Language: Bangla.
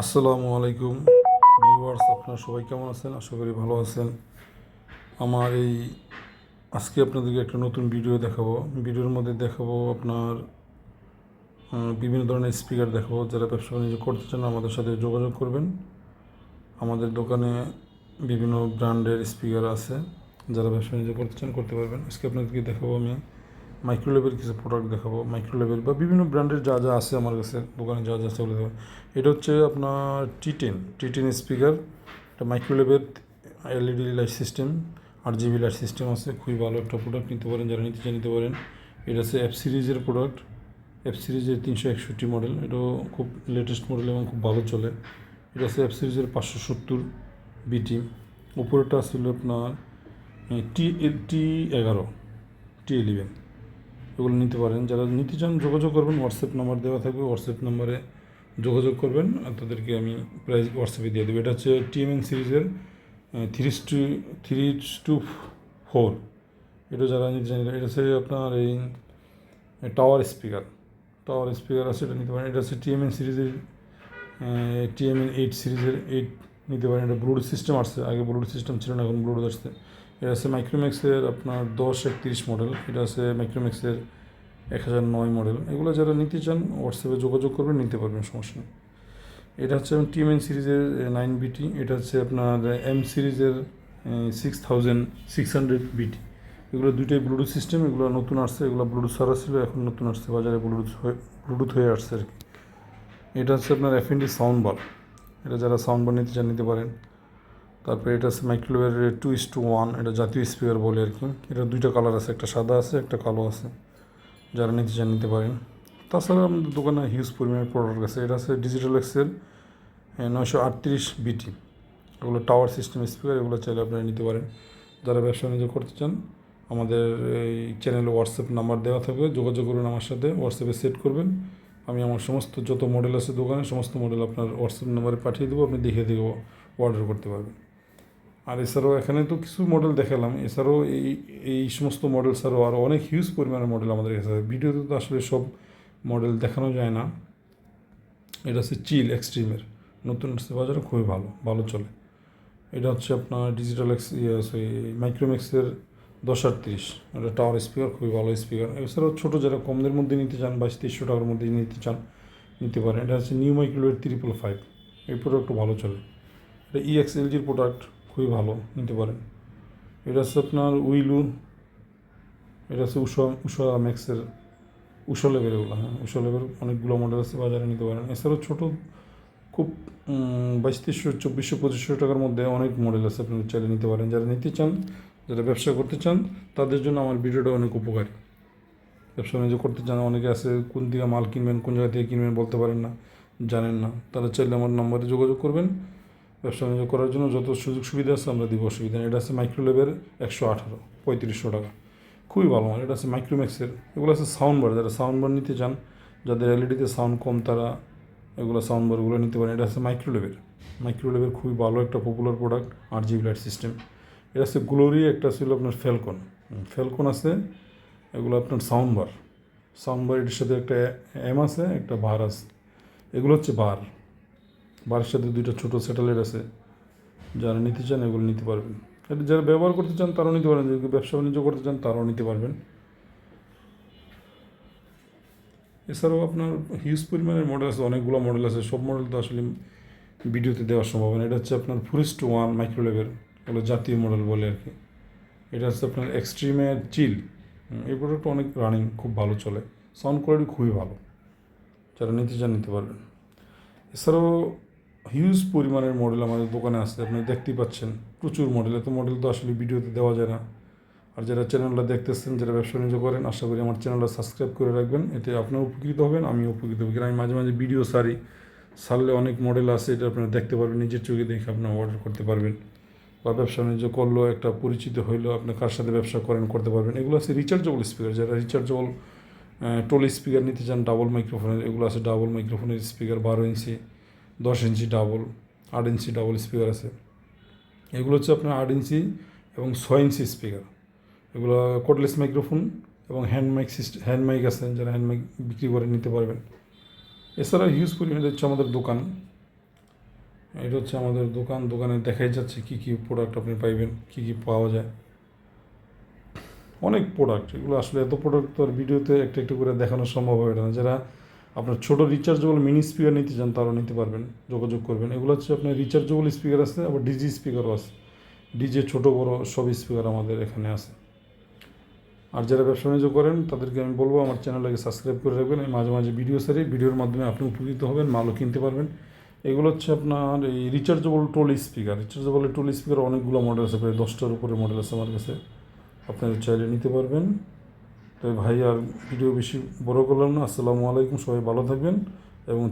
আসসালামু আলাইকুম। ভিউয়ার্স, আপনারা সবাই কেমন আছেন? আশা করি ভালো আছেন। আমার এই আজকে আপনাদেরকে একটা নতুন ভিডিও দেখাবো। ভিডিওর মধ্যে দেখাবো আপনার বিভিন্ন ধরনের স্পিকার দেখাবো। যারা ব্যবসা বাণিজ্য করতে চান, আমাদের সাথে যোগাযোগ করবেন। আমাদের দোকানে বিভিন্ন ব্র্যান্ডের স্পিকার আছে। যারা ব্যবসা বাণিজ্য করতে চান, করতে পারবেন। আজকে আপনাদেরকে দেখাবো আমি মাইক্রো লেভেল কিছু প্রোডাক্ট দেখাবো মাইক্রো লেভেল বা বিভিন্ন ব্র্যান্ডের যা যা আছে আমার কাছে, দোকানে যা যা আছে দেখাবো এটা হচ্ছে আপনার T ten T ten speaker এটা micro level LED light system আর জিবি লাইট সিস্টেম আছে, খুবই ভালো একটা প্রোডাক্ট নিতে পারেন, যারা নিতে চান নিতে পারেন। এটা হচ্ছে এফ সিরিজের প্রোডাক্ট এফ সিরিজের তিনশো একষট্টি মডেল এটাও খুব লেটেস্ট মডেল এবং খুব ভালো চলে। এটা হচ্ছে এফ সিরিজের পাঁচশো সত্তর বিটি উপরেটা ছিল আপনার টি টি এগারো টি ইলেভেন এগুলো নিতে পারেন। যারা নিতে চান যোগাযোগ করবেন হোয়াটসঅ্যাপ নাম্বার দেওয়া থাকবে হোয়াটসঅ্যাপ নাম্বারে যোগাযোগ করবেন আর তাদেরকে আমি প্রাইস হোয়াটসঅ্যাপে দিয়ে দেবো। এটা হচ্ছে টিএমএন সিরিজের three two three two four এটা যারা নিতে চান এটা হচ্ছে আপনার এই টাওয়ার স্পিকার টাওয়ার স্পিকার আছে, এটা নিতে পারেন। এটা হচ্ছে টিএমএন সিরিজের টিএমএন এইট সিরিজের এইট নিতে পারেন। এটা ব্লুটুথ সিস্টেম আসছে। আগে ব্লুটুথ সিস্টেম ছিল না, এখন ব্লুটুথ আসছে। এটা আছে মাইক্রোম্যাক্সের আপনার দশ একত্রিশ মডেল এটা আছে মাইক্রোম্যাক্সের এক হাজার নয় মডেল এগুলো যারা নিতে চান হোয়াটসঅ্যাপে যোগাযোগ করবেন, নিতে পারবেন, সমস্যা নেই। এটা হচ্ছে টিএমএন সিরিজের নাইন বিটি এটা হচ্ছে আপনার এম সিরিজের সিক্স থাউজেন্ড সিক্স হান্ড্রেড বিটি এগুলো দুইটাই ব্লুটুথ সিস্টেম এগুলো নতুন আসছে, এগুলো ব্লুটুথ সারা ছিল, এখন নতুন আসছে, বাজারে ব্লুটুথ হয়ে ব্লুটুথ হয়ে আসছে আর কি। এটা হচ্ছে আপনার এফএনডি সাউন্ড বার এটা যারা সাউন্ড বার নিতে চান, নিতে পারেন। তারপরে এটা আছে মাইক্রোওয়েভের টু ইস টু ওয়ান এটা জাতীয় স্পিকার বলে আর কি। এটা দুইটা কালার আছে, একটা সাদা আছে, একটা কালো আছে। যারা নিতে চান, নিতে পারেন। তাছাড়া আমাদের দোকানে হিউজ পরিমাণের প্রোডাক্ট আছে। এটা আছে ডিজিটাল এক্সেল নয়শো আটত্রিশ বিটি এগুলো টাওয়ার সিস্টেম স্পিকার এগুলো চাইলে আপনারা নিতে পারেন। যারা ব্যবসা বাণিজ্য করতে চান, আমাদের এই চ্যানেলে হোয়াটসঅ্যাপ নাম্বার দেওয়া থাকবে। যোগাযোগ করুন আমার সাথে হোয়াটসঅ্যাপে সেট করবেন। আমি আমার সমস্ত যত মডেল আছে দোকানে, সমস্ত মডেল আপনার হোয়াটসঅ্যাপ নাম্বারে পাঠিয়ে দেবো, আপনি দেখে দেবো অর্ডার করতে পারবেন। আর এছাড়াও এখানে তো কিছু মডেল দেখালাম। এছাড়াও এই এই সমস্ত মডেল ছাড়াও আরও অনেক হিউজ পরিমাণের মডেল আমাদের কাছে আছে। ভিডিওতে তো আসলে সব মডেল দেখানো যায় না। এটা হচ্ছে চিল এক্সট্রিমের নতুন আসছে বাজারে, খুবই ভালো ভালো চলে। এটা হচ্ছে আপনার ডিজিটাল এক্স ইয়ে মাইক্রোম্যাক্সের দশ আটত্রিশ। এটা টাওয়ার স্পিকার খুবই ভালো স্পিকার এছাড়াও ছোটো যারা কমদের মধ্যে নিতে চান বাইশ তেইশশো টাকার মধ্যে নিতে চান, নিতে পারেন। এটা হচ্ছে নিউ মাইক্রোওয়েভ ত্রিপল ফাইভ এই প্রোডাক্টও ভালো চলে। এটা ইএক্স এলজির প্রোডাক্ট খুবই ভালো, নিতে পারেন। এটা হচ্ছে আপনার উইলু, এটা হচ্ছে উষা উষা ম্যাক্সের, উষা লেভেল এগুলো হ্যাঁ উষা লেভেল অনেকগুলো মডেল আছে, বাজারে নিতে পারেন। এছাড়াও ছোটো, খুব বাইশ তেইশশো চব্বিশশো পঁচিশশো টাকার মধ্যে অনেক মডেল আছে আপনি চাইলে নিতে পারেন। যারা নিতে চান, যারা ব্যবসা করতে চান, তাদের জন্য আমার ভিডিওটা অনেক উপকারী। ব্যবসা বাণিজ্য করতে চান, অনেকে আছে, কোন দিকে মাল কিনবেন, কোন জায়গা থেকে কিনবেন বলতে পারেন না, জানেন না। তারা চাইলে আমার নাম্বারে যোগাযোগ করবেন। ব্যবসা বাণিজ্য করার জন্য যত সুযোগ সুবিধা আছে আমরা দিব অসুবিধা নেই। এটা আছে মাইক্রো লেভের একশো আঠারো, পঁয়ত্রিশশো টাকা। খুবই ভালো মাল। এটা আছে মাইক্রোম্যাক্সের। এগুলো আছে সাউন্ড বার যারা সাউন্ড বার নিতে চান, যাদের এলইডিতে সাউন্ড কম, তারা এগুলো সাউন্ড বারগুলো নিতে পারেন। এটা আছে মাইক্রো লেভেল মাইক্রো খুবই ভালো একটা পপুলার প্রোডাক্ট আর জিবি লাইট সিস্টেম এটা আছে গ্লোরি, একটা ছিল আপনার ফ্যালকন। ফ্যালকন আছে, এগুলো আপনার সাউন্ড বার সাউন্ড বার এটির সাথে একটা এম আছে, একটা বার আছে। এগুলো হচ্ছে বার বারের সাথে দুইটা ছোটো স্যাটেলাইট আছে, যারা নিতে চান এগুলো নিতে পারবেন। এটা যারা ব্যবহার করতে চান তারাও নিতে পারেন যদি ব্যবসা বাণিজ্য করতে চান তারাও নিতে পারবেন। এছাড়াও আপনার হিউজ পরিমাণের মডেল আছে, অনেকগুলো মডেল আছে, সব মডেল তো আসলে ভিডিওতে দেওয়া সম্ভব না। এটা হচ্ছে আপনার ফুরিস্ট ওয়ান মাইক্রো লেভেল এগুলো জাতীয় মডেল বলে আর কি। এটা হচ্ছে আপনার এক্সট্রিমের চিল এই প্রোডাক্টটা অনেক রানিং খুব ভালো চলে। সাউন্ড কোয়ালিটি খুবই ভালো। যারা নিতে চান নিতে পারবেন। এছাড়াও হিউজ পরিমাণের মডেল আমাদের দোকানে আছে আপনি দেখতেই পাচ্ছেন, প্রচুর মডেল এত মডেল তো আসলে ভিডিওতে দেওয়া যায় না। আর যারা চ্যানেলটা দেখতেছেন, যারা ব্যবসা বাণিজ্য করেন, আশা করি আমার চ্যানেলটা সাবস্ক্রাইব করে রাখবেন। এতে আপনারা উপকৃত হবেন আমি উপকৃত হব। আমি মাঝে মাঝে ভিডিও সারি সারলে অনেক মডেল আছে এটা আপনারা দেখতে পারবেন, নিজের চোখে দেখে আপনারা অর্ডার করতে পারবেন। বা ব্যবসা বাণিজ্য করলেও একটা পরিচিত হইলেও আপনি কার সাথে ব্যবসা করেন, করতে পারবেন। এগুলো আছে রিচার্জেবল স্পিকার যারা রিচার্জেবল টোল স্পিকার নিতে চান ডাবল মাইক্রোফোনের এগুলো আছে ডাবল মাইক্রোফোনের স্পিকার বারো ইঞ্চি দশ ইঞ্চি ডাবল আট ইঞ্চি ডাবল স্পিকার আছে। এগুলো হচ্ছে আপনার আট ইঞ্চি এবং ছয় ইঞ্চি স্পিকার এগুলো কোডলেস মাইক্রোফোন এবং hand mic system hand mic আছে, যারা হ্যান্ড মাইক বিক্রি করে নিতে পারবেন। এছাড়া হিউজ পরিমাণে হচ্ছে আমাদের দোকান। এটা হচ্ছে আমাদের দোকান। দোকানে দেখাই যাচ্ছে কী কী প্রোডাক্ট আপনি পাইবেন, কী কী পাওয়া যায়। অনেক প্রোডাক্ট এগুলো আসলে এত প্রোডাক্ট তো আর ভিডিওতে একটা একটু করে দেখানো সম্ভব হবে না। যারা আপনার ছোটো রিচার্জেবল মিনি স্পিকার নিতে চান তারাও নিতে পারবেন, যোগাযোগ করবেন। এগুলো হচ্ছে আপনার রিচার্জেবল স্পিকার আছে, আবার ডিজি স্পিকারও আছে। ডিজে ছোটো, বড় সব স্পিকার আমাদের এখানে আছে। আর যারা ব্যবসা বাণিজ্য করেন, তাদেরকে আমি বলব, আমার চ্যানেলটাকে সাবস্ক্রাইব করে রাখবেন। আমি মাঝে মাঝে ভিডিও সারি ভিডিওর মাধ্যমে আপনি উপকৃত হবেন, মালও কিনতে পারবেন। এগুলো হচ্ছে আপনার এই rechargeable tall speaker rechargeable tall speaker অনেকগুলো মডেল আছে, প্রায় দশটার উপরে মডেল আছে আমার কাছে। আপনারা চাইলে নিতে পারবেন। তো ভাই আর ভিডিও বেশি বড় করলাম না। আসসালামু আলাইকুম সবাই ভালো থাকবেন এবং